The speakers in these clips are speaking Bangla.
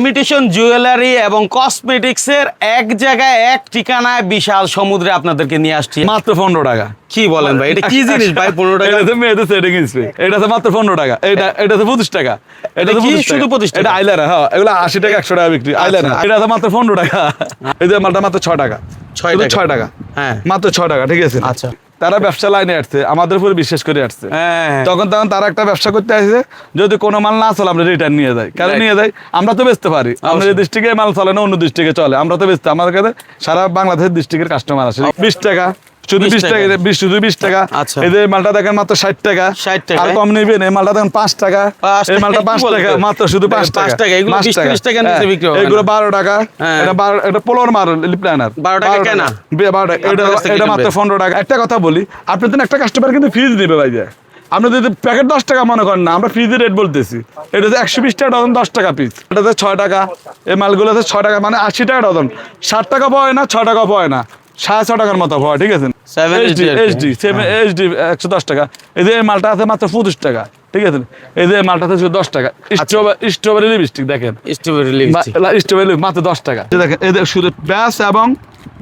ইমিটেশন জুয়েলারি এবং কসমেটিক্সের এক জায়গায় এক ঠিকানায় বিশাল সমুদ্রে আপনাদেরকে নিয়ে আসছি। মাত্র পনেরো টাকা। কি বলেন ভাই? এটা কি জিনিস ভাই পনেরো টাকা? এটা মেয়েদের সেটিং স্প্রে এটা তো মাত্র পনেরো টাকা। এটা এটা তো পঁচিশ টাকা। এটা কি? শুধু 25 টাকা? এটা আইলারা হ্যাঁ এগুলো আশি টাকা একশো টাকা বিক্রি। আইলারা আচ্ছা। এটা তো মাত্র পনেরো টাকা। এই যে মালটা মাত্র ছয় টাকা। ছয় ছয় টাকা। হ্যাঁ। মাত্র ছয় টাকা ঠিক আছে? আচ্ছা। তারা ব্যবসা লাইনে আসছে আমাদের উপরে বিশ্বাস করে আসছে। হ্যাঁ। তখন তখন তারা একটা ব্যবসা করতে আসছে যদি কোনো মাল না চলে আমরা রিটার্ন নিয়ে যাই। কারণ নিয়ে যাই? আমরা তো বেচতে পারি। আমরা যে ডিস্ট্রিক্টে মাল চলে না অন্য ডিস্ট্রিক্টে চলে। আমরা তো বেচতে আমাদের কাছে সারা বাংলাদেশের ডিস্ট্রিক্টের কাস্টমার আসে। বিশ টাকা শুধু বিশ টাকা টাকা। বিশ শুধু বিশ টাকা। মালটা দেখেন মাত্র ষাট টাকা। 60 টাকা। আর কম নিবেন এই মালটা দেখেন পাঁচ টাকা। এই মালটা পাঁচ টাকা মাত্র শুধু পাঁচ পাঁচ টাকা। টাকা, এগুলো পাঁচ 20 30 টাকার নিচে বিক্রি হবে। এগুলো না। বারো টাকা। এটা বারো এটা পোলোর মার লিপ্লানার 12 টাকা কেনা? বারো টাকা। এটা আপনার কাছ থেকে এটা মাত্র পনেরো টাকা। একটা কথা বলি আপনি তো একটা কাস্টমার কিন্তু ফ্রিজ দিবে ভাই যে আপনি যদি প্যাকেট দশ টাকা মনে করেন না আমরা ফ্রিজের রেট বলতেছি। এটা হচ্ছে একশো বিশ টাকা ডজন দশ টাকা পিস এটাতে ছয় টাকা। এই মালগুলো হচ্ছে ছয় টাকা মানে আশি টাকা ডজন। ষাট টাকা পাওয়া না ছয় টাকা পাওয়া না। সাড়ে ছ টাকার মতো ঠিক আছে? এইচডি এইচডি একশো দশ টাকা। এই যে মালটা আছে মাত্র পঁচিশ টাকা ঠিক আছে? এই যে মালটা আছে দশ টাকা। স্ট্রবেরি স্ট্রবেরি লিপস্টিক দেখেন। স্ট্রবেরি স্ট্রবেরি মাত্র দশ টাকা। দেখেন এই শুধু ব্যাস এবং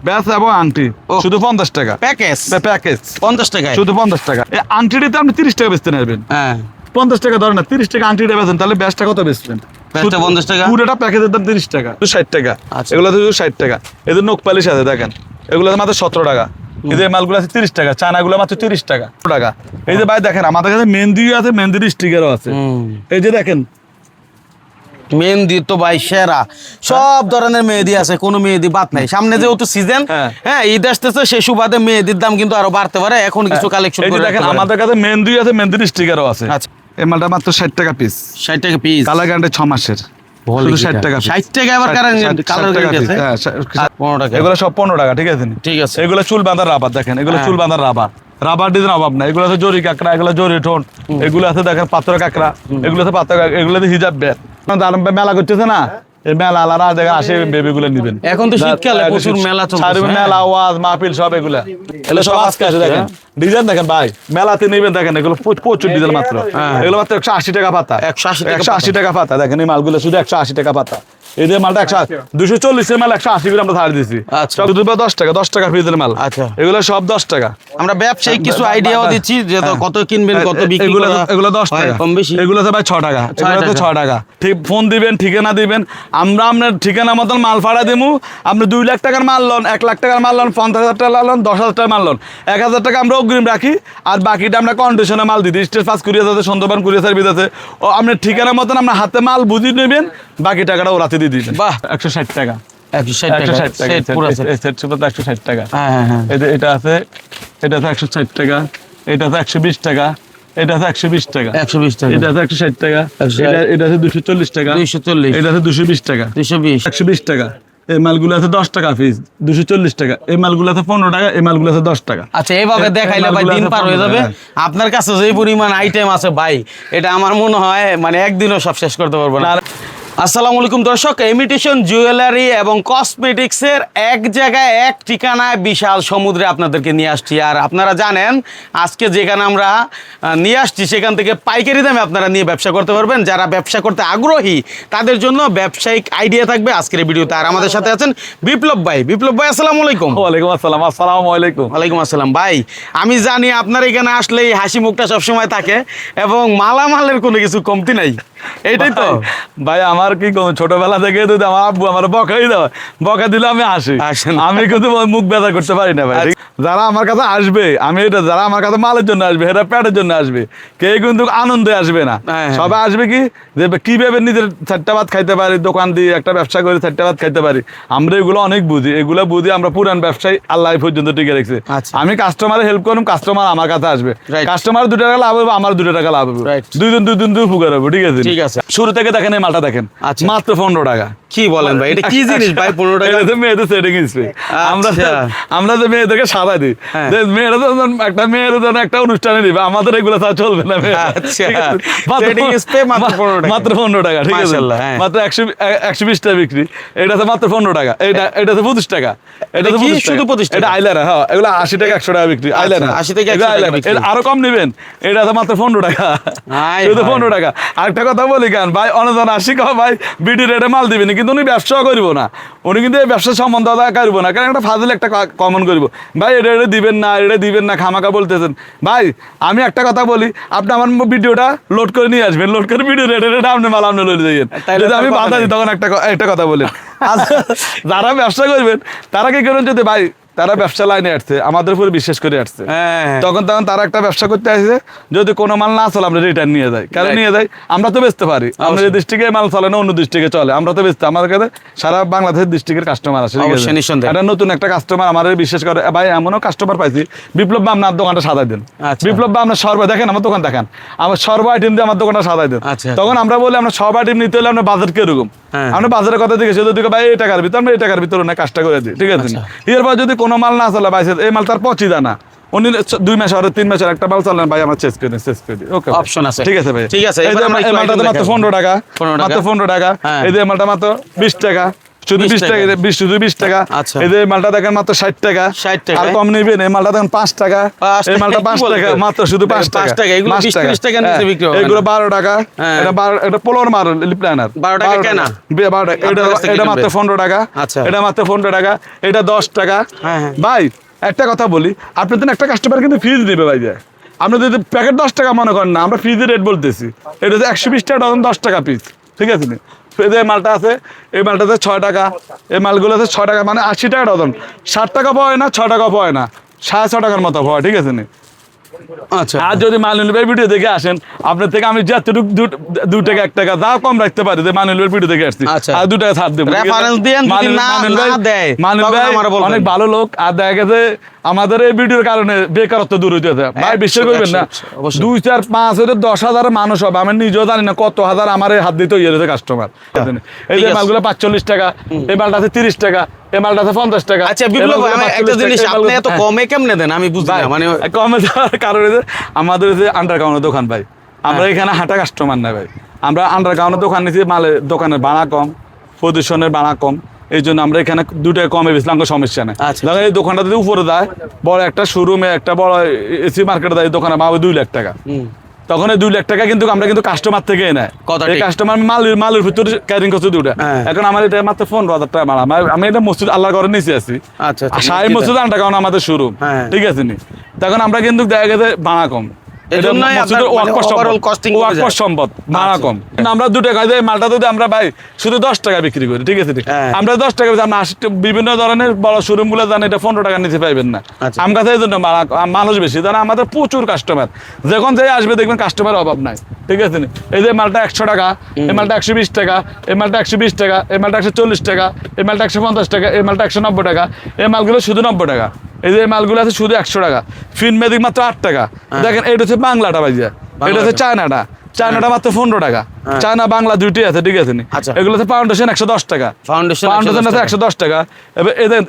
ব্যাস এবং আংটি। শুধু পঞ্চাশ টাকা। প্যাকেজ প্যাকেজ পঞ্চাশ টাকায়। শুধু পঞ্চাশ টাকা। এই আংটিটিতে আপনি তিরিশ টাকা বেচতে নেবেন। হ্যাঁ। পঞ্চাশ টাকা ধরেন না তিরিশ টাকা আংটিটা বেচেন তাহলে ব্যাসটা কত বেচবেন? ব্যাসটা 50 টাকা? পুরোটা প্যাকেজের দাম তিরিশ টাকা। শুধু ষাট টাকা। আচ্ছা। এগুলো শুধু ষাট টাকা। এদের নোক পালিশ আছে দেখেন। এগুলো মাত্র সতেরো টাকা। এই যে মালগুলো আছে তিরিশ টাকা চানাগুলো মাত্র তিরিশ টাকা। টাকা। এই যে ভাই দেখেন আমাদের কাছে মেহেন্দিও আছে মেহেন্দির স্টিকারও আছে। এই যে দেখেন। মেহেন্দি তো ভাই সেরা। সব ধরনের মেহেদি আছে কোনো মেহেদি বাদ নাই। সামনে যেহেতু সিজন হ্যাঁ। হ্যাঁ ঈদ আসতেছে সেই সুবাদে মেহেদির দাম কিন্তু আরও বাড়তে পারে। এখন কিছু কালেকশন করে দেখেন আমাদের কাছে মেহেন্দিও আছে মেহেন্দির স্টিকারও আছে। আচ্ছা। এই মালটা মাত্র ষাট টাকা পিস 60 টাকা পিস কালার গ্যারান্টি ছ মাসের। ষাট টাকা piece। 60 টাকা আবার কালার গ্যারান্টি- কালার ষাট টাকা গ্যারান্টি piece, আছে? হ্যাঁ, ষাট- আর 15 টাকা। এগুলো সব পনেরো টাকা ঠিক আছে? ঠিক আছে। এগুলো চুল বাঁধার রাবার দেখেন এগুলো হ্যাঁ। চুল বাঁধার রাবার। রাবার ডিজাইন অভাব না এগুলো আছে জরি কাঁকড়া এগুলো জরি ঠোন এগুলো আছে দেখেন পাত্র কাঁকড়া। এগুলো আছে পাত্র কাঁকড়া এগুলো হিজাব ব্যাট দারুণ মেলা করতেছে না? এই মেলা আলারা দেখে আসে বেবিগুলো নিবেন। এখন তো শীতকালে প্রচুর মেলা চলছে হ্যাঁ। মেলা ওয়াজ মাহফিল সব এগুলা। এগুলো সব আজকে আছে দেখেন। ডিজাইন দেখেন ভাই। মেলাতে নিবেন দেখেন এগুলো প্রচুর ডিজাইন মাত্র। হ্যাঁ। এগুলো মাত্র একশো আশি টাকা পাতা। 180 একশো আশি টাকা পাতা। দেখেন এই মালগুলো শুধু একশো আশি টাকা পাতা। এই মালটা একশো দুশো চল্লিশ মাল একশো আশি করে আমরা ছাড় দিচ্ছি আচ্ছা। দুটো দশ টাকা দশ টাকা ফিজের মাল। আচ্ছা। এগুলো সব দশ টাকা। আমরা ব্যবসায়িক কিছু আইডিয়াও দিচ্ছি যে কত কিনবেন কত বিক্রি। এগুলো এগুলো দশ টাকা। কম বেশি? এগুলো তো ভাই ছ টাকা। এগুলো তো ছ টাকা। ঠিক ফোন দিবেন ঠিকানা দিবেন। আমরা আপনার ঠিকানা মতন মাল ফাড়া দিমু। আপনি দুই লাখ টাকার মাল লন এক লাখ টাকার মাল লন পঞ্চাশ হাজার টাকা লন দশ হাজার টাকার মাল লন। এক হাজার টাকা আমরা অগ্রিম রাখি। আর বাকিটা আমরা কন্ডিশনে মাল দিই। স্টেট ফার্স্ট কুরিয়ার আছে সুন্দরবন কুরিয়ার সার্ভিস আছে। ও আপনার ঠিকানা মতন আপনার হাতে মাল বুঝিয়ে নেবেন। বাকি টাকাটা ও রাতে দিয়ে দিবেন বাহ। একশো ষাট টাকা। একশো ষাট টাকা। ষাট টাকা। Set, পুরো set। এই সেট সুপার একশো ষাট টাকা। হ্যাঁ হ্যাঁ হ্যাঁ। এই যে এটা আছে এটা আছে একশো ষাট টাকা এটা আছে একশো বিশ টাকা এটা আছে একশো বিশ টাকা। একশো বিশ টাকা। এটা আছে একশো ষাট টাকা এটা এটা আছে দুশো চল্লিশ টাকা 240 এটা আছে দুশো বিশ টাকা। দুশো বিশ। একশো বিশ টাকা। এই মালগুলো আছে দশ টাকা পিস দুশো চল্লিশ টাকা। এই মালগুলো আছে পনেরো টাকা এই মালগুলো আছে দশ টাকা। আচ্ছা এইভাবে দেখাইলে ভাই দিন পার হয়ে যাবে। আপনার কাছে যে পরিমাণ আইটেম আছে ভাই এটা আমার মনে হয় মানে একদিনও সব শেষ করতে পারব না আসসালামু আলাইকুম দর্শক ইমিটেশন জুয়েলারি এবং কসমেটিক্সের এক জায়গায় এক ঠিকানায় বিশাল সমুদ্রে আপনাদেরকে নিয়ে আসছি। আর আপনারা জানেন আজকে যেখানে আমরা নিয়ে আসছি সেখান থেকে পাইকারি দামে আপনারা নিয়ে ব্যবসা করতে পারবেন। যারা ব্যবসা করতে আগ্রহী তাদের জন্য ব্যবসায়িক আইডিয়া থাকবে আজকের ভিডিওতে। আর আমাদের সাথে আছেন বিপ্লব ভাই। বিপ্লব ভাই আসসালামু আলাইকুম। ওয়ালাইকুম আসসালাম আসসালামু আলাইকুম। ওয়ালাইকুম আসসালাম। ভাই আমি জানি আপনার এখানে আসলেই হাসি মুখটা সবসময় থাকে এবং মালামালের কোনো কিছু কমতি নাই। এটাই তো। ভাই আমার কি কম ছোটবেলা থেকে যদি আমার আব্বু আমার বকাই দাও বকা দিলে আমি আসি আমি কিন্তু মুখ ব্যথা করতে পারি না ভাই। যারা আমার কাছে আসবে আমি এটা যারা আমার কাছে মালের জন্য আসবে এরা প্যাটের জন্য আসবে। কে কিন্তু আনন্দে আসবে না। হ্যাঁ, হ্যাঁ। সবাই আসবে কি? যে কীভাবে নিজের চারটা ভাত খাইতে পারি দোকান দিয়ে একটা ব্যবসা করে চারটা ভাত খাইতে পারি। আমরা এগুলো অনেক বুঝি। এগুলো বুঝি আমরা পুরান ব্যবসায়ী আল্লাহ পর্যন্ত টিকে রেখেছে। আচ্ছা। আমি কাস্টমারের হেল্প করুন কাস্টমার আমার কাছে আসবে। কাস্টমার দু টাকা লাভ হবে আমার দু টাকা লাভ হবে Right. দুই দিন দুই ফুকার হবে ঠিক আছে? ঠিক আছে। শুরু থেকে দেখেন এই মালটা দেখেন। মাত্র পনেরো টাকা। কি বলেন ভাই? এটা কি জিনিস ভাই পনেরো টাকা? তো মেয়েদের সেটিং স্প্রে আমরা আচ্ছা। আমরা তো মেয়েদেরকে সাদা দিই। হ্যাঁ। মেয়েরা তো একটা মেয়েরা একটা অনুষ্ঠানে দিবে। আমাদের এগুলো তা চলবে না। আচ্ছা। মাত্র Setting spray মাত্র 15 টাকা। মাত্র পনেরো টাকা ঠিক আছে? হ্যাঁ। মাত্র একশো একশো বিশ টাকা বিক্রি। এটা তো মাত্র পনেরো টাকা। এটা এটা তো পঁচিশ টাকা। এটা তো শুধু 25 টাকা? এটা আইলারা হ্যাঁ। এগুলো আশি টাকা একশো টাকা বিক্রি। আইলারা 80 থেকে 100 এগুলো টাকা eyeliner। বিক্রি। এটা আরও কম নেবেন। এটা তো মাত্র পনেরো টাকা। শুধু পনেরো টাকা। আরেকটা কথা বলি কেন? ভাই অনজন আশি কম ভাই বিডি রেটে মাল দিবেন কিন্তু উনি ব্যবসাও করব না। উনি কিন্তু এই ব্যবসা সম্বন্ধ করব না কারণ একটা ফাজিল একটা কমন করব। ভাই এটা এটা দিবেন না এটা দিবেন না খামাকা বলতেছেন। ভাই আমি একটা কথা বলি আপনি আমার ভিডিওটা লোড করে নিয়ে আসবেন লোড করে ভিডিও রেটে রেটে আপনি মাল আপনি লড়ে যাইয়েন। যদি আমি বাধা দিই তখন একটা একটা কথা বলি আচ্ছা, যারা ব্যবসা করবেন তারা কি করবেন যদি ভাই তারা ব্যবসা লাইনে আসছে আমাদের উপরে বিশ্বাস করে আসছে। হ্যাঁ। তখন তখন তারা একটা ব্যবসা করতে আসছে যদি কোনো মাল না চলে আমরা রিটার্ন নিয়ে যাই। কারণ নিয়ে যাই আমরা তো বেচতে পারি। আমাদের ডিস্ট্রিক্টে মাল চলে না অন্য ডিস্ট্রিক্টে চলে। আমরা তো বেচতে আমাদের কাছে সারা বাংলাদেশের ডিস্ট্রিক্টের কাস্টমার নিঃসন্দেহে। একটা নতুন একটা কাস্টমার আমাদের বিশ্বাস করে ভাই এমনও কাস্টমার পাইছি। বিপ্লব বা আপনার দোকানটা সাজাই দেন। আচ্ছা। বিপ্লব বা আপনার সর্ব দেখেন আমার দোকান দেখেন। আমার সর্ব আইটেম দিয়ে আমার দোকানটা সাজাই দেন। আচ্ছা। তখন আমরা বলি আমরা সব আইটেম নিতে হলে আপনার বাজার কীরকম? হ্যাঁ। আমরা বাজারের কথা দেখেছি যদি ভাই এই টাকার ভিতর আমরা এই টাকার ভিতরে না কাজটা করে দিই। ঠিক আছে? আচ্ছা। এরপর যদি কোনো মাল না চলে ভাই এই মাল তার পচি দানা। উনি দুই মাস আর তিন মাসের একটা মাল চালান ভাই আমার চেস করে চেস করে ওকে অপশন আছে। ঠিক আছে ভাই। ঠিক আছে, এই মালটা মাত্র পনেরো টাকা মাত্র পনেরো টাকা। হ্যাঁ। এই মালটা মাত্র বিশ টাকা। শুধু বিশ টাকা টাকা। শুধু বিশ টাকা। এই যে এই মালটা দেখেন মাত্র ষাট টাকা। 60 টাকা। আর কম নিবেন এই মালটা দেখেন পাঁচ টাকা। এই মালটা পাঁচ টাকা মাত্র শুধু পাঁচ পাঁচ টাকা। টাকা, এগুলো পাঁচ 20 30 টাকার নিচে বিক্রি হবে। না। এগুলো বারো টাকা। এটা বারো এটা পোলোর মার লিপ্লানার 12 টাকা কেনা? বারো টাকা। এটা আপনার কাছ থেকে এটা মাত্র পনেরো টাকা। আচ্ছা। এটা মাত্র পনেরো টাকা। এটা দশ টাকা। হ্যাঁ, হ্যাঁ। ভাই একটা কথা বলি। আপনি তো একটা কাস্টমার কিন্তু ফিজ দিবে ভাই আপনি যদি প্যাকেট দশ টাকা মনে করেন না আমরা ফ্রিজের রেট বলতেছি। এটা হচ্ছে একশো বিশ টাকা দশ টাকা পিস ঠিক আছে যে মালটা আছে, এই মালটাতে ছয় টাকা। এই মালগুলোতে ছয় টাকা মানে আশি টাকা ডজন। ষাট টাকা পাওয়া না, ছয় টাকা পাওয়া না। সাড়ে ছ টাকার মতো পাওয়া ঠিক আছে নি? আচ্ছা। আর যদি ভিডিও দেখে আসেন আপনার থেকে আমি যতটুকু দু- টাকা এক টাকা কম রাখতে পারি যে ভিডিও দেখে আসছি। আচ্ছা। আর দু টাকা ছাড় দেবো মানুল- ভাই- দেয়, মানুল ভাই অনেক ভালো লোক আর দেখা গেছে আমাদের এই ভিডিওর কারণে বেকারত্ব দূর হইতে ভাই বিশ্বাস করবেন না দুই চার পাঁচ হইতে দশ হাজার মানুষ হবে। আমি নিজেও জানি না কত হাজার আমার হাত দিতে ইয়ে কাস্টমার এই যে মালগুলো পাঁচচল্লিশ টাকা এই মালটা আছে তিরিশ টাকা। এই মালটা আছে পঞ্চাশ টাকা। আচ্ছা বিপ্লব মালগুলো আমি 45 একটা জিনিস আপনি এত হ্যাঁ। কমে কেমনে দেন? আমি বুঝি ভাই, না মানে কমে যাওয়ার কারণ আমাদের যে আন্ডারগ্রাউন্ডের দোকান ভাই। আমরা এখানে হাঁটা কাস্টমার না ভাই। আমরা আন্ডারগ্রাউন্ডের দোকান নিচ্ছি মালের দোকানের ভাড়া কম প্রদূষণের ভাড়া কম। এই জন্য আমরা এখানে দুটাই কমে বেশলাম কোনো সমস্যা নেই। আচ্ছা। দেখেন এই দোকানটা যদি উপরে দেয় বড় একটা শোরুমে একটা বড় এসি মার্কেটে দেয় দোকানে পাবে দুই লাখ টাকা। তখন দুই লাখ টাকা কিন্তু আমরা কিন্তু কাস্টমার থেকে নেয়। কথা কাস্টমার মালের মালের ভিতরে ক্যারিং করছে দুটা হ্যাঁ। এখন আমার এটা মাত্র ফোন হাজার টাকা মারা আমি- আমি এটা মসজিদ আল্লাহ ঘরে নিচে আছি। আচ্ছা, আচ্ছা, সাহেব মসজিদ। আনটা কারণ আমাদের শুরু হ্যাঁ। ঠিক আছে নি? তখন আমরা কিন্তু দেখা গেছে ভাড়া কম মানে আচ্ছা। আমরা মালটা যদি আমরা ভাই শুধু দশ টাকা বিক্রি করি ঠিক আছে হ্যাঁ। আমরা দশ টাকা আমরা বিভিন্ন ধরনের বড় শোরুমগুলো জানি এটা পনেরো টাকা নিচে পাইবেন না। আচ্ছা। আমার কাছে এই জন্য মানুষ বেশি আমাদের প্রচুর কাস্টমার যখন যে আসবে দেখবেন কাস্টমার অভাব নাই ঠিক আছে? এই যে মালটা একশো টাকা এই মালটা একশো বিশ টাকা এই মালটা একশো বিশ টাকা এই মালটা একশো চল্লিশ টাকা এই মালটা একশো পঞ্চাশ টাকা এই মালটা একশো নব্বই টাকা এই মালগুলো শুধু নব্বই টাকা। এই যে মালগুলো আছে শুধু একশো টাকা। ফিন মেদিক মাত্র আট টাকা। দেখেন এটা হচ্ছে বাংলাটা ভাইয়া। এটা হচ্ছে চায়নাটা। চায়নাটা মাত্র পনেরো টাকা। হ্যাঁ। চায়না বাংলা দুইটি আছে ঠিক আছে আচ্ছা। এগুলো হচ্ছে ফাউন্ডেশন একশো দশ টাকা। Foundation ফাউন্ডেশন আছে একশো দশ টাকা। এদের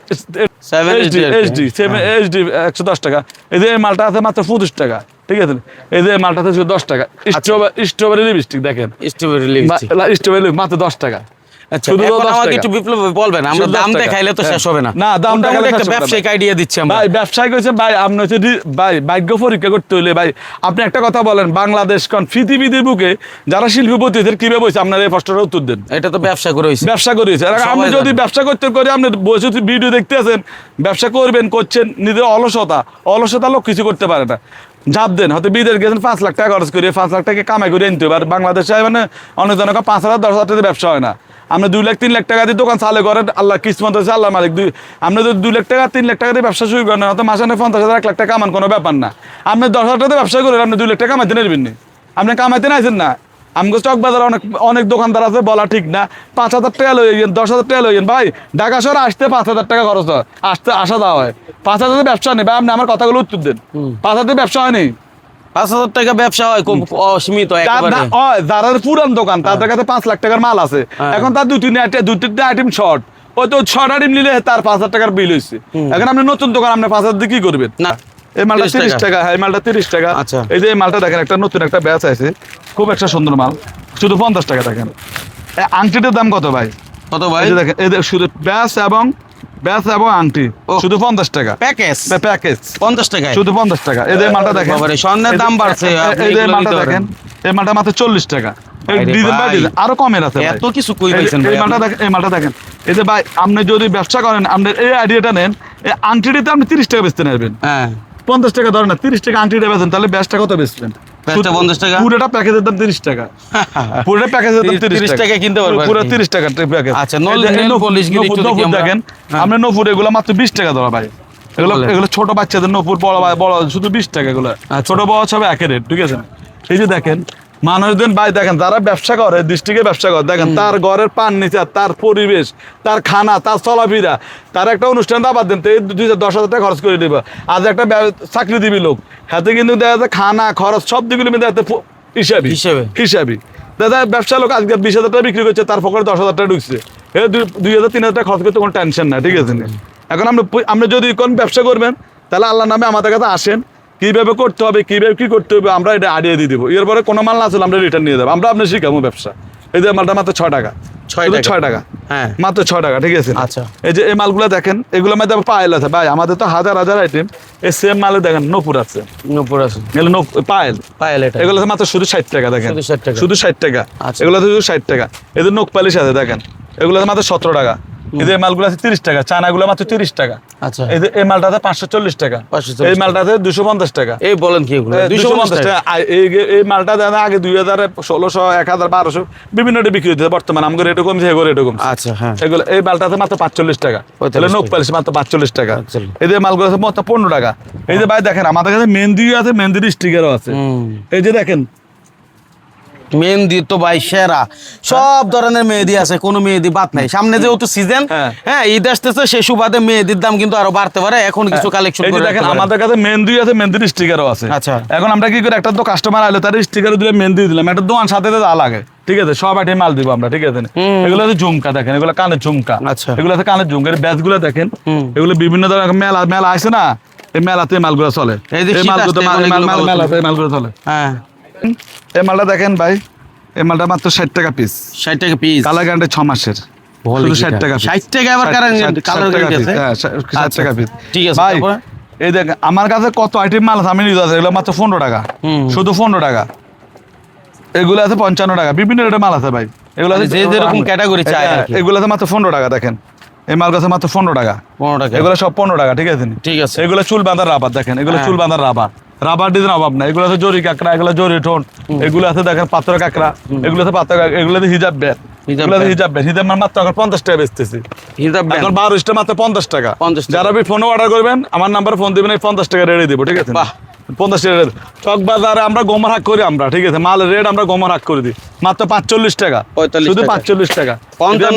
এইচডি সেভেন এইচডি একশো দশ টাকা। এই যে মালটা আছে মাত্র পঁচিশ টাকা ঠিক আছে এই যে মালটা আছে শুধু দশ টাকা। আচ্ছা। স্ট্রবেরি স্ট্রবেরি লিপস্টিক দেখেন। স্ট্রবেরি লিপস্টিক স্ট্রবেরি মাত্র দশ টাকা। আচ্ছা শুধু এখন 10 আমাকে একটু বিপ্লব বলবেন আমরা দাম দেখাইলে তো হ্যাঁ। শেষ হবে না। না, দাম দেখাইলে একটা শেষ হবে। না। ব্যবসায়িক আইডিয়া দিচ্ছি আমরা। ভাই ব্যবসায় করেছে ভাই আপনি হচ্ছে ভাই ভাগ্য পরীক্ষা করতে হইলে ভাই আপনি একটা কথা বলেন বাংলাদেশ কোন পৃথিবীদের বুকে যারা শিল্পপতিদের কীভাবে আপনার এই প্রশ্নটা উত্তর দেন। এটা তো ব্যবসা করে হইছে। ব্যবসা আপনি যদি ব্যবসা করতে করে আপনি বসে ভিডিও দেখতে আছেন ব্যবসা করবেন করছেন নিজের অলসতা অলসতা লোক কিছু করতে পারে না। ঝাপ দেন হয়তো বিদেশ গেছেন পাঁচ লাখ টাকা খরচ করে পাঁচ লাখ টাকা কামাই করে আনতে হবে। আর বাংলাদেশে মানে অনেক জনকে পাঁচ হাজার দশ হাজার টাকা ব্যবসা হয় না। আপনি দুই লাখ তিন লাখ টাকা দিয়ে দোকান চালে করেন আল্লাহ কিসমত হচ্ছে আল্লাহ মালিক। দুই আপনি যদি দুই লাখ টাকা তিন লাখ টাকা দিয়ে ব্যবসা শুরু করেন হয়তো মাসে না পঞ্চাশ হাজার এক লাখ টাকা কামান কোনো ব্যাপার না। আপনি দশ হাজার টাকা ব্যবসা করেন আপনি দুই লাখ টাকা কামাইতে নেবেন না। আপনি কামাইতে নাইছেন না। আমগো চক বাজারে অনেক অনেক দোকানদার আছে বলা ঠিক না। পাঁচ হাজার টাকা লইয়েন দশ হাজার টাকা লইয়েন ভাই ঢাকা শহরে আসতে পাঁচ হাজার টাকা খরচ হয়। আসতে আসা দেওয়া হয়। পাঁচ হাজার ব্যবসা নেই। ভাই আপনি আমার কথাগুলো উত্তর দেন। পাঁচ হাজার ব্যবসা হয়নি? পাঁচ হাজার টাকা ব্যবসা হয় খুব অসীমিত যার একেবারে। না- হয়, যারা পুরান দোকান তাদের কাছে পাঁচ লাখ টাকার মাল আছে। হ্যাঁ। এখন তার দুই তিন দুই তিনটা আইটেম শর্ট ওই তো ছট আইটেম নিলে তার পাঁচ হাজার টাকার বিল হয়েছে এখন আপনি নতুন দোকান আপনি পাঁচ হাজার দিয়ে কি করবেন? না এই মালটা তিরিশ টাকা। হ্যাঁ এই মালটা তিরিশ টাকা। আচ্ছা। এই যে এই মালটা দেখেন একটা নতুন একটা ব্যাচ আছে খুব একটা সুন্দর মাল। শুধু পঞ্চাশ টাকা দেখেন। আংটিটার দাম কত ভাই? কত ভাই? দেখেন এই শুধু ব্যাচ এবং ব্যাচ এবং আংটি। শুধু পঞ্চাশ টাকা। প্যাকেজ? প্যাকেজ। পঞ্চাশ টাকায়? শুধু পঞ্চাশ টাকা। এই মালটা দেখেন। স্বর্ণের দাম বাড়ছে, এগুলো মালটা দেখেন। এই মালটা মাত্র চল্লিশ টাকা। আরও কমের আছে এত কিছু কই পাইছেন এই মালটা দেখেন এই মালটা দেখেন। এই যে ভাই আপনি যদি ব্যবসা করেন আপনি এই আইডিয়াটা নেন এই আংটিটিতে আপনি তিরিশ টাকা বেচতে নেবেন। হ্যাঁ। পঞ্চাশ টাকা ধরেন না তিরিশ টাকা আংটিটা বেচেন তাহলে ব্যাসটা কত বেচবেন? ব্যাসটা 50 টাকা? পুরোটা প্যাকেজের দাম টাকা পুরোটা প্যাকেজের দাম 30 টাকা কিনতে পুরো টাকা প্যাকেজ আচ্ছা, নল- নেল polish গুলো একটু দেখি আমরা। দেখেন। আপনি নপুর এগুলো মাত্র বিশ টাকা ধরা ভাই এগুলো এগুলো ছোট বাচ্চাদের নপুর বড় বড় শুধু বিশ টাকা এগুলো। ছোট বড় সব একের রেট ঠিক আছে এই যে দেখেন মানুষজন ভাই দেখেন যারা ব্যবসা করে দৃষ্টিকে ব্যবসা করে দেখেন তার ঘরের পান নিচে তার পরিবেশ তার খানা তার চলাফেরা তার একটা অনুষ্ঠান আবার দেন এই দুই হাজার দশ হাজার টাকা খরচ করে দিব। আজ একটা চাকরি দিবি লোক হাতে কিন্তু দেখা যাচ্ছে খানা খরচ সব দিকগুলো মিলে হিসাবি। হিসাবে। হিসাবি। দাদা ব্যবসা লোক আজকে বিশ হাজার টাকা বিক্রি করছে তার পকেটে দশ হাজার টাকা ঢুকছে। এ দুই- হাজার তিন হাজার টাকা খরচ করতে কোনো টেনশন না ঠিক আছে? এখন আপনি প- আপনি যদি কোন ব্যবসা করবেন তাহলে আল্লাহ নামে আমাদের কাছে আসেন। কীভাবে করতে হবে কীভাবে কি করতে হবে আমরা এটা আড়িয়ে দিয়ে দেবো। এরপরে কোনো মাল না আসলে আমরা রিটার্ন নিয়ে যাব। আমরা আপনি শিখাবো ব্যবসা। এই যে মালটা মাত্র ছয় টাকা। ছয় টাকা? হ্যাঁ। মাত্র ছয় টাকা ঠিক আছে? আচ্ছা। এই যে এই মালগুলো দেখেন এগুলোর মধ্যে পায়েল আছে। ভাই আমাদের তো হাজার হাজার আইটেম এই সেম মালে দেখেন নপুর আছে। নূপুর আছে। এগুলো পায়েল। পায়েল এটা। এগুলো মাত্র শুধু ষাট টাকা দেখেন। শুধু 60 টাকা। শুধু ষাট টাকা। আচ্ছা। এগুলো শুধু ষাট টাকা। এদের নখ পালিশ আছে দেখেন। এগুলো মাত্র সতেরো টাকা। এদের মালগুলো আছে তিরিশ টাকা চানাগুলো মাত্র তিরিশ টাকা। আচ্ছা। এই এই মালটা আছে পাঁচশো চল্লিশ টাকা। 540 এই মালটা আছে দুশো পঞ্চাশ টাকা। এই বলেন কি দুশো পঞ্চাশ টাকা। এই মালটা দেন আগে দুই হাজার ষোলোশো এক হাজার বারোশো বিভিন্ন রেটে বিক্রি হচ্ছে বর্তমানে। আমাদের রেটও কমছে এগো রেটও কমছে। আচ্ছা হ্যাঁ। এগুলো এই মালটাতে মাত্র পাঁচচল্লিশ টাকা। তাহলে নোক টাকা। পালিশ মাত্র পাঁচচল্লিশ টাকা। যে মালগুলো আছে মাত্র পনেরো টাকা। এই যে ভাই দেখেন আমাদের কাছে মেহেন্দিও আছে মেহেন্দির স্টিকারও আছে। এই যে দেখেন মেহেন্দি তো ভাই সেরা। সব ধরনের মেহেদি আছে কোনো মেহেদি বাদ নাই। সামনে যেহেতু সিজন হ্যাঁ। হ্যাঁ ঈদ আসতেছে সে সুবাদে মেহেদির দাম কিন্তু আরও বাড়তে পারে। এখন কিছু কালেকশন করে দেখেন আমাদের কাছে মেহেন্দি আছে মেহেন্দির স্টিকারও আছে। আচ্ছা। এখন আমরা কি করি একটা তো কাস্টমার আলো তার স্টিকার দিলে মেহেন্দি দিলাম। একটা দোকান সাথে যা লাগে। ঠিক আছে সব আইটেম মাল দিব আমরা ঠিক আছে এগুলো হচ্ছে ঝুমকা দেখেন এগুলো কানের ঝুমকা। আচ্ছা। এগুলো আছে কানের ঝুমকা ব্যাচগুলো দেখেন। এগুলো বিভিন্ন ধরনের মেলা মেলা আছে না? এই মেলাতে মালগুলো চলে। এই যে মালগুলো মালগুলো চলে। হ্যাঁ। এই মালটা দেখেন ভাই এই মালটা মাত্র ষাট টাকা পিস ষাট টাকা পিস কালার গ্যারান্টি ছ মাসের। ষাট টাকা। 60 টাকা আবার কালার- ষাট- টাকা গ্যারান্টি আছে? হ্যাঁ, ষাট- ষাট আচ্ছা, টাকা পিস ঠিক আছে, ভাই এই দেখ আমার কাছে কত আইটেম মাল আছে আমি নিতে আছে এগুলো মাত্র পনেরো টাকা। শুধু পনেরো টাকা। এগুলো আছে পঞ্চান্ন টাকা। বিভিন্ন রেটের মাল আছে ভাই। এগুলো আছে যে যেরকম category চায় আর কি। এগুলো আছে মাত্র পনেরো টাকা দেখেন। এই মাল গাছে মাত্র পনেরো টাকা। পনেরো টাকা। এগুলো সব পনেরো টাকা ঠিক আছে? ঠিক আছে। এগুলো চুল বাঁধার রাবার দেখেন। এগুলো হ্যাঁ। চুল বাঁধার রাবার। রাবার ডিজাইন অভাব না এগুলো আছে জরি কাঁকড়া এগুলো জরি ঠোন এগুলো আছে দেখেন পাত্র কাঁকড়া এগুলো আছে পাত্র এগুলো হিজাব ব্যাট হিজাব এগুলো আছে ব্যাট। হিজাব ব্যাট। হিজাব মাত্র এখন পঞ্চাশ টাকা বেচতেছি। হিসাব এখন বারো মাত্র পঞ্চাশ টাকা। 50 টাকা। যারা ফোন অর্ডার করবেন আমার নাম্বার ফোন দিবেন এই পঞ্চাশ টাকা রেডি দিব ঠিক আছে। পঞ্চাশ টাকা রেট চক বাজারে আমরা গোমর হাক করি আমরা ঠিক আছে? মাল রেট আমরা গোমর হাক করে দিই। মাত্র পাঁচচল্লিশ টাকা। 45 শুধু পাঁচচল্লিশ টাকা। এটা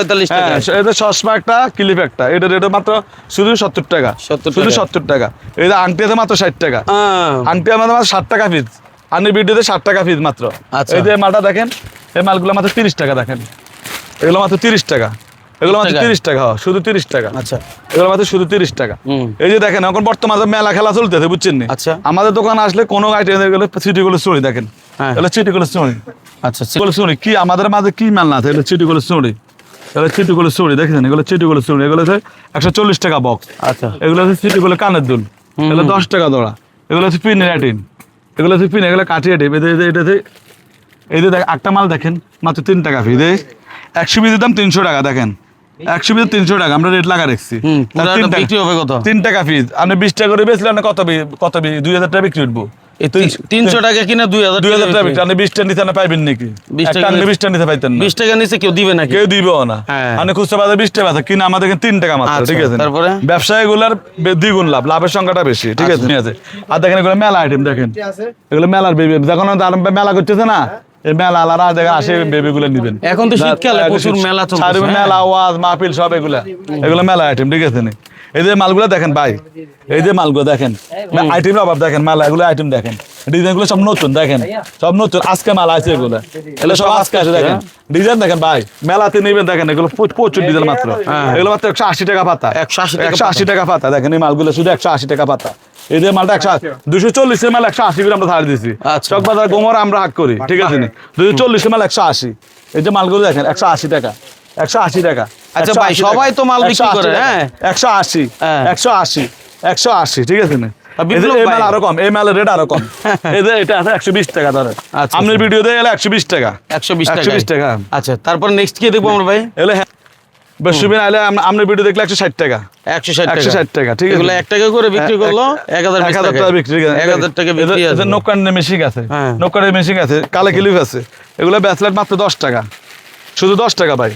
45 টাকা। হ্যাঁ, এটা একটা ক্লিপ একটা এটা রেট মাত্র শুধু সত্তর টাকা। শুধু সত্তর টাকা। এই যে আংটি আছে মাত্র ষাট টাকা। আংটি আমাদের মাত্র ষাট টাকা পিস আনি ভিডিওতে ষাট টাকা পিস মাত্র। আচ্ছা। এই যে মালটা দেখেন এই মালগুলো মাত্র তিরিশ টাকা দেখেন। এগুলো মাত্র তিরিশ টাকা। এগুলো মাত্র তিরিশ টাকা শুধু তিরিশ টাকা। আচ্ছা। এগুলো মাত্র শুধু তিরিশ টাকা। এই যে দেখেন এখন বর্তমানে মেলা খেলা চলতেছে বুঝছেন নি? আচ্ছা। আমাদের দোকান আসলে কোনো আইটেম এগুলো সিটিগুলো চুরি দেখেন। হ্যাঁ। এগুলো সিটিগুলো চুরি। আচ্ছা এগুলো চুরি। কি আমাদের মাঝে কি মাল না আছে? এগুলো চিটিগুলো চুরি। এগুলো চিটিগুলো চুরি দেখেছেন? এগুলো চিটিগুলো চুরি। এগুলো হচ্ছে একশো চল্লিশ টাকা বক্স আচ্ছা। এগুলো হচ্ছে চিটিগুলো কানের দুল। এগুলো দশ টাকা দড়া। এগুলো হচ্ছে পিন আইটিন এগুলো হচ্ছে পিন এগুলো কাটিয়ে টিপ এটাতে এই যে দেখ- একটা মাল দেখেন মাত্র তিন টাকা ফি দে একশো পিসের দাম তিনশো টাকা দেখেন। একশো পিস তিনশো টাকা আমরা রেট লাগা রাখছি। হুম, তার পুরোটা তিন টাকা- বিক্রি হবে কত? তিন টাকা পিস আপনি বিশ টাকা করে বেচলে আপনি কত কত দুই হাজার টাকা বিক্রি উঠবো তিনশো টাকা কিনে দুই হাজার দুই হাজার টাকা আপনি বিশ টাকা না পাইবেন নাকি? 20 টাকা একটা আনলে নিতে- বিশ টাকা নিতে পাইতেন না। বিশ টাকা নিচে কেউ দিবে নাকি? কেউ দিবেও না। হ্যাঁ। মানে খুচরা বাজারে বিশ টাকা আছে কিনা আমাদের তিন টাকা মাত্র আচ্ছা, ঠিক আছে? তারপরে? ব্যবসায়ীগুলার বে- দ্বিগুণ লাভ লাভের সংখ্যাটা বেশি ঠিক আছে? ঠিক আছে? আর দেখেন এগুলো মেলা আইটেম দেখেন। এগুলো মেলার বেবি যখন মেলা করতেছে না এই মেলা আলারা দেখেন আসে বেবি গুলো নিবেন। এখন তো শীতকালে প্রচুর মেলা হ্যাঁ। মেলা ওয়াজ মাহফিল সব এগুলা। এগুলো মেলা আইটেম ঠিক আছে এই যে মালগুলো দেখেন ভাই এই যে মালগুলো দেখেন। আইটেম অভাব দেখেন মাল এগুলো আইটেম দেখেন। ডিজাইনগুলো সব নতুন দেখেন। সব নতুন আজকে মাল আছে এগুলো। এগুলো সব আজকে আছে দেখেন। ডিজাইন দেখেন ভাই মেলাতে নেবেন দেখেন এগুলো প্রচুর ডিজাইন মাত্র। এগুলো মাত্র একশো আশি টাকা পাতা। 180 টাকা একশো আশি টাকা পাতা দেখেন এই মালগুলো শুধু একশো আশি টাকা পাতা। এই যে মালটা একশো দুশো চল্লিশের মাল একশো আশি করে আমরা ধার দিছি আচ্ছা। গোমর আমরা হাক করি ঠিক আছে দুশো চল্লিশের মাল একশো আশি। এই যে মালগুলো দেখেন একশো আশি টাকা একশো আশি টাকা আচ্ছা ভাই, সবাই তো মাল বিক্রি করে, হ্যাঁ। একশো আশি হ্যাঁ। একশো আশি একশো আশি ঠিক আছে না? আর বিপ্লব এই ভাই? মাল আরও কম এই মালের রেট আরও কম। এই যে এটা আছে একশো বিশ টাকা ধরে আচ্ছা, আপনার ভিডিওতে গেলে একশো বিশ টাকা। একশো বিশ টাকা একশো বিশ টাকা। আচ্ছা তারপর নেক্সট কি দেখব আমরা ভাই? এলে হ্যাঁ বেশি আইলে আপনার ভিডিও দেখলে একশো ষাট টাকা। একশো ষাট একশো ষাট টাকা ঠিক আছে? এক টাকা করে বিক্রি করল এক হাজার এক হাজার টাকা বিক্রি এক হাজার টাকা বিক্রি আছে নোকানের মেশিন আছে। হ্যাঁ। নোকানের মেশিন আছে কালে ক্লিপ আছে। এগুলো ব্যাসলেট মাত্র দশ টাকা। শুধু দশ টাকা ভাই।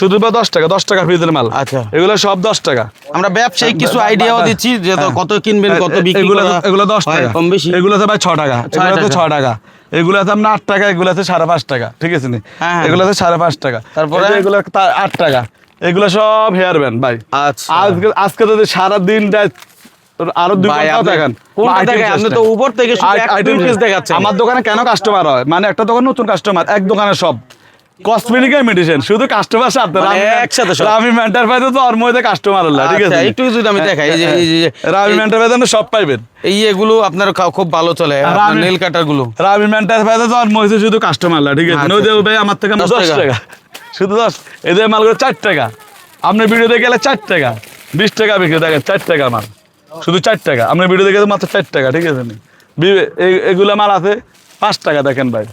শুধু বা দশ টাকা দশ টাকা ফ্রিজের মাল। আচ্ছা। এগুলো সব দশ টাকা। আমরা ব্যবসায়িক কিছু আইডিয়াও দিচ্ছি যে কত কিনবেন কত বিক্রি হ্যাঁ। এগুলো এগুলো দশ টাকা। কম বেশি। এগুলো ভাই ছ টাকা। এগুলো টাকা। ছ টাকা। এগুলো আছে আপনার আট টাকা এগুলো আছে সাড়ে পাঁচ টাকা ঠিক আছে হ্যাঁ, হ্যাঁ। এগুলো আছে সাড়ে পাঁচ টাকা। তারপরে? এগুলো আট টাকা। এগুলো সব হেয়ার ব্যান্ড ভাই। আচ্ছা। আজকে আজকে যদি সারা দিন আরও দুই আপনি দেখান। আপনি তো উপর থেকে। দেখাচ্ছেন। আমার দোকানে কেন কাস্টমার হয়? মানে একটা দোকান নতুন কাস্টমার এক দোকানে সব। কসমেটিক মেডিসিন শুধু কাস্টমার সাথে। মানে একসাথে সব। রামি মেন্টার পাইতে তো আর মধ্যে কাস্টমার ঠিক আছে? আচ্ছা, একটু যদি আমি দেখাই, এই যে- এই রামি মেন্টার পাইতে আপনি সব পাইবেন। এই এগুলো আপনার খুব ভালো চলে আপনার কাটারগুলো। রামি মেন্টার পাইতে তো আর মধ্যে শুধু কাস্টমার ঠিক আছে? আচ্ছা, ভাই আমার থেকে টাকা। শুধু দশ এদের মালগুলো চার টাকা। আপনার ভিডিওতে গেলে চার টাকা। বিশ টাকা বিক্রি দেখেন চার টাকা মাল। শুধু চার টাকা। আপনার ভিডিও দেখে মাত্র চার টাকা ঠিক আছে? এগুলো মাল আছে পাঁচ টাকা দেখেন ভাই।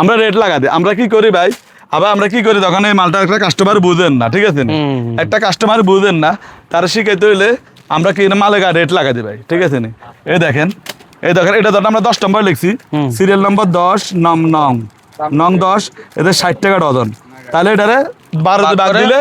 আমরা রেট লাগা দিই। আমরা কি করি ভাই? আবার আমরা কি করি? তখন এই মালটা একটা কাস্টমার বুঝেন না ঠিক আছে একটা কাস্টমার বুঝেন না তারা শিখাইতে হইলে আমরা কি মালে রেট লাগা দিই ভাই ঠিক আছে নি? এই দেখেন এই দেখেন এটা ধরেন আমরা দশ নম্বর লিখছি। সিরিয়াল নম্বর দশ নং নং। নং দশ এদের ষাট টাকা ডজন। তাহলে এটারে বারো ভাগ দিলে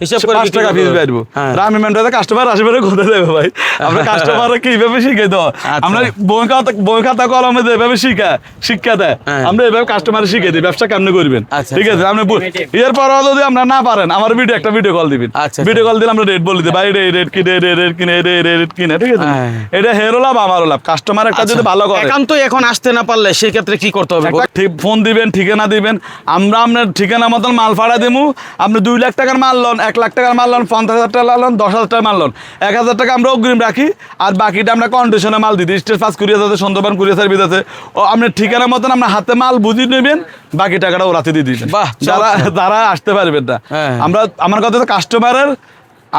হিসাব করে পাঁচ টাকা করতে পিস হবে। বেচবো। রামি মেন্টাতে কাস্টমার আসবে কোথায় দেবে ভাই। আমরা কাস্টমার কীভাবে শিখে দেবো আচ্ছা। আমরা বই খাতা বই খাতা কলমে যেভাবে শিখা শিক্ষা দেয়। আমরা এভাবে কাস্টমার শিখে দিই ব্যবসা কেমনে করবেন? আচ্ছা, ঠিক আছে? আপনি বু- এর পরও যদি আমরা না পারেন আমার ভিডিও একটা ভিডিও কল দিবেন। আচ্ছা, ভিডিও কল দিলে আমরা রেট বলে দিই ভাই রে রেট রে রেট কিনে রে রেট কিনে। ঠিক আছে? হ্যাঁ। এটা হেরো লাভ আমারও লাভ। কাস্টমার একটা যদি ভালো করে। একান্ত এখন আসতে না পারলে সেই ক্ষেত্রে কি করতে হবে ঠিক ফোন দিবেন ঠিকানা দিবেন। আমরা আপনার ঠিকানা মতন মাল ফাড়া দিমু। আপনি দুই লাখ টাকার মাল লন এক লাখ টাকার মাল লোন পঞ্চাশ হাজার টাকা লোন দশ হাজার টাকা মাল লোন। এক হাজার টাকা আমরা অগ্রিম রাখি আর বাকিটা আমরা কন্ডিশনে মাল দিই। স্টেজ পাস কুরিয়ার আছে সুন্দরবন কুরিয়ার সার্ভিস আছে। ও আপনার ঠিকানা মতন আপনার হাতে মাল বুঝিয়ে নেবেন বাকি টাকাটা ওরাতে দিয়ে দিবেন। বাহ, যারা। যারা আসতে পারবেন না। হ্যাঁ। আমরা আমার কথা তো কাস্টমারের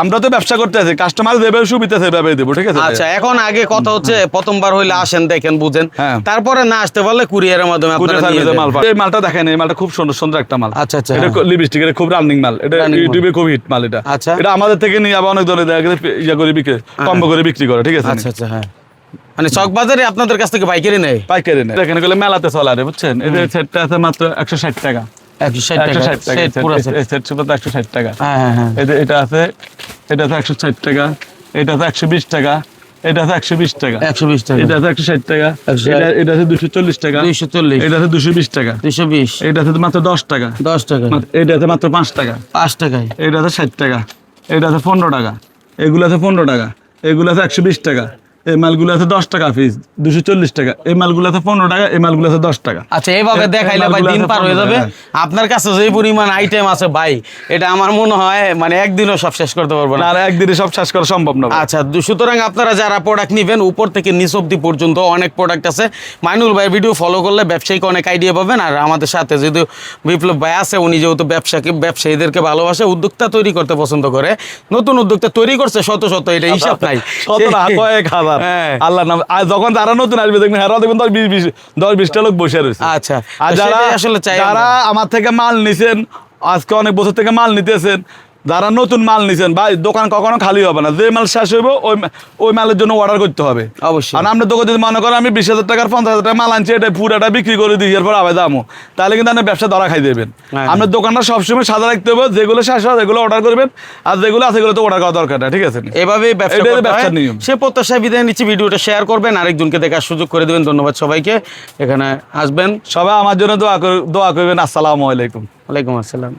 আমরা তো ব্যবসা করতে আছি কাস্টমার দেবে সুবিধা সেভাবে দেবো ঠিক আছে আচ্ছা এখন আগে কথা হচ্ছে প্রথমবার হইলে আসেন দেখেন বুঝেন। হ্যাঁ। তারপরে না আসতে পারলে কুরিয়ারের মাধ্যমে আপনারা নিয়ে মাল। এই মালটা দেখেন এই মালটা খুব সুন্দর সুন্দর একটা মাল। আচ্ছা, আচ্ছা, এটা হ্যাঁ। লিপস্টিক এটা খুব রানিং মাল। এটা ইউটিউবে খুব হিট মাল এটা। আচ্ছা। এটা আমাদের থেকে নিয়ে আবার অনেক গেছে ইয়া করে বিক্রি কম করে বিক্রি করে ঠিক আছে? আচ্ছা আচ্ছা হ্যাঁ। মানে চক বাজারে আপনাদের কাছ থেকে পাইকারি নেয়? পাইকারি নেই দেখেন মেলাতে চলে বুঝছেন? এদের সেটটা আছে মাত্র একশো ষাট টাকা। টাকা হ্যাঁ হ্যাঁ হ্যাঁ এটা আছে এটা আছে একশো ষাট টাকা এটা আছে একশো বিশ টাকা এটা আছে একশো বিশ টাকা একশো বিশ টাকা এটা আছে একশো ষাট টাকা এটা আছে দুশো চল্লিশ টাকা চল্লিশ এটা আছে দুশো বিশ টাকা দুইশো বিশ এটা আছে মাত্র দশ টাকা দশ টাকা এটা আছে মাত্র পাঁচ টাকা পাঁচ টাকায় এটা আছে ষাট টাকা এটা আছে পনেরো টাকা এগুলো আছে পনেরো টাকা এগুলো আছে একশো বিশ টাকা এই মালগুলো আছে দশ টাকা পিস দুশো চল্লিশ টাকা। এই মালগুলো আছে পনেরো টাকা এই মালগুলো আছে দশ টাকা। আচ্ছা এইভাবে দেখাইলে ভাই দিন পার হয়ে যাবে। আপনার কাছে যে পরিমাণ আইটেম আছে ভাই এটা আমার মনে হয় মানে একদিনও সব শেষ করতে পারব না। আর একদিনে সব শেষ করা সম্ভব না আচ্ছা সুতরাং আপনারা যারা প্রোডাক্ট নেবেন উপর থেকে নিচ অব্দি পর্যন্ত অনেক প্রোডাক্ট আছে। মাইনুল ভাই ভিডিও ফলো করলে ব্যবসায়িক অনেক আইডিয়া পাবেন আর আমাদের সাথে যেহেতু বিপ্লব ভাই আছে উনি যেহেতু ব্যবসাকে ব্যবসায়ীদেরকে ভালোবাসে উদ্যোক্তা তৈরি করতে পছন্দ করে। নতুন উদ্যোক্তা তৈরি করছে শত শত এটা হিসাব নাই। কত কয়েক হ্যাঁ। আল্লাহ নাম আর যখন যারা নতুন আসবে দেখবেন হ্যাঁ দেখবেন দশ বিশ বিশ দশ বিশটা লোক বসে রয়েছে। আচ্ছা। আর যারা আসলে যারা আমার থেকে মাল নিছেন আজকে অনেক বছর থেকে মাল নিতেছেন যারা নতুন মাল নিছেন ভাই দোকান কখনো খালি হবে না। যে মাল শেষ হইব ওই ওই মালের জন্য অর্ডার করতে হবে। অবশ্যই। আর আমরা দোকান যদি মনে করেন আমি বিশ হাজার টাকার পঞ্চাশ হাজার টাকা মাল আনছি এটা পুরাটা বিক্রি করে দিই এরপর আবার দামও। তাহলে কিন্তু আপনার ব্যবসা ধরা খাই দেবেন। হ্যাঁ। আপনার দোকানটা সবসময় সাদা রাখতে হবে যেগুলো শেষ হয় সেগুলো অর্ডার করবেন আর যেগুলো আছে সেগুলো তো অর্ডার করা দরকার না ঠিক আছে? এভাবেই ব্যবসা নিয়ম। সে প্রত্যাশায় বিদায় নিচ্ছি ভিডিওটা শেয়ার করবেন আরেকজনকে দেখার সুযোগ করে দেবেন। ধন্যবাদ সবাইকে। এখানে আসবেন। সবাই আমার জন্য দোয়া দোয়া করবেন। আসসালামু আলাইকুম। ওয়ালাইকুম আসসালাম।